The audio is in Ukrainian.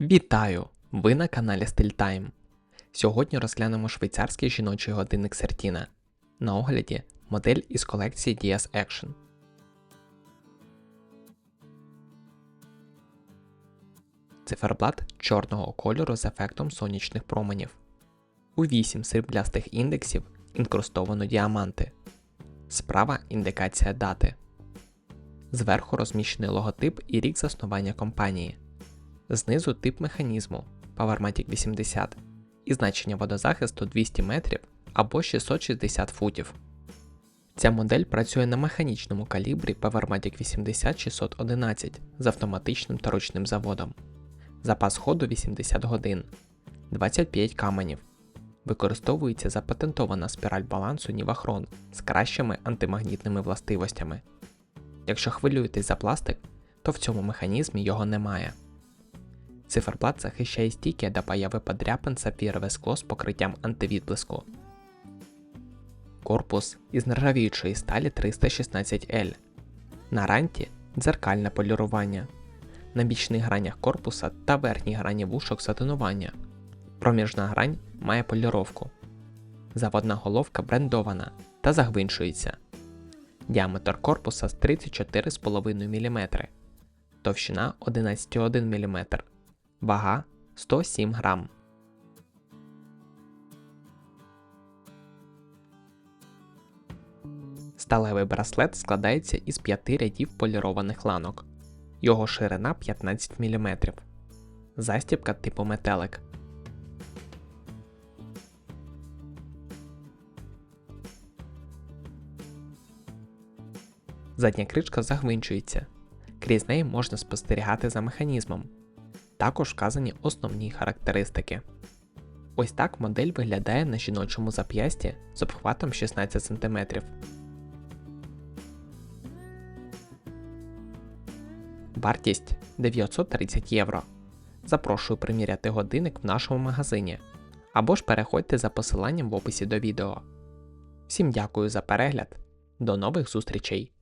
Вітаю! Ви на каналі StillTime. Сьогодні розглянемо швейцарський жіночий годинник Sertina. На огляді модель із колекції DS Action. Циферблат чорного кольору з ефектом сонячних променів. У 8 сріблястих індексів інкрустовано діаманти. Справа індикація дати. Зверху розміщений логотип і рік заснування компанії. Знизу тип механізму PowerMatic 80 і значення водозахисту 200 метрів або 660 футів. Ця модель працює на механічному калібрі PowerMatic 80 611 з автоматичним та ручним заводом. Запас ходу 80 годин, 25 каменів. Використовується запатентована спіраль балансу Nivachron з кращими антимагнітними властивостями. Якщо хвилюєтесь за пластик, то в цьому механізмі його немає. Циферблат захищає стійки до появи подряпин сапфірове скло з покриттям антивідблиску. Корпус із нержавіючої сталі 316L. На ранті дзеркальне полірування. На бічних гранях корпуса та верхній грані вушок сатинування. Проміжна грань має поліровку. Заводна головка брендована та загвинчується. Діаметр корпуса з 34,5 мм. Товщина 11,1 мм. Вага 107 грам. Сталевий браслет складається із п'яти рядів полірованих ланок. Його ширина 15 мм. Застібка типу метелик. Задня кришка загвинчується. Крізь неї можна спостерігати за механізмом. Також вказані основні характеристики. Ось так модель виглядає на жіночому зап'ясті з обхватом 16 см. Вартість 930 євро. Запрошую приміряти годинник в нашому магазині. Або ж переходьте за посиланням в описі до відео. Всім дякую за перегляд. До нових зустрічей!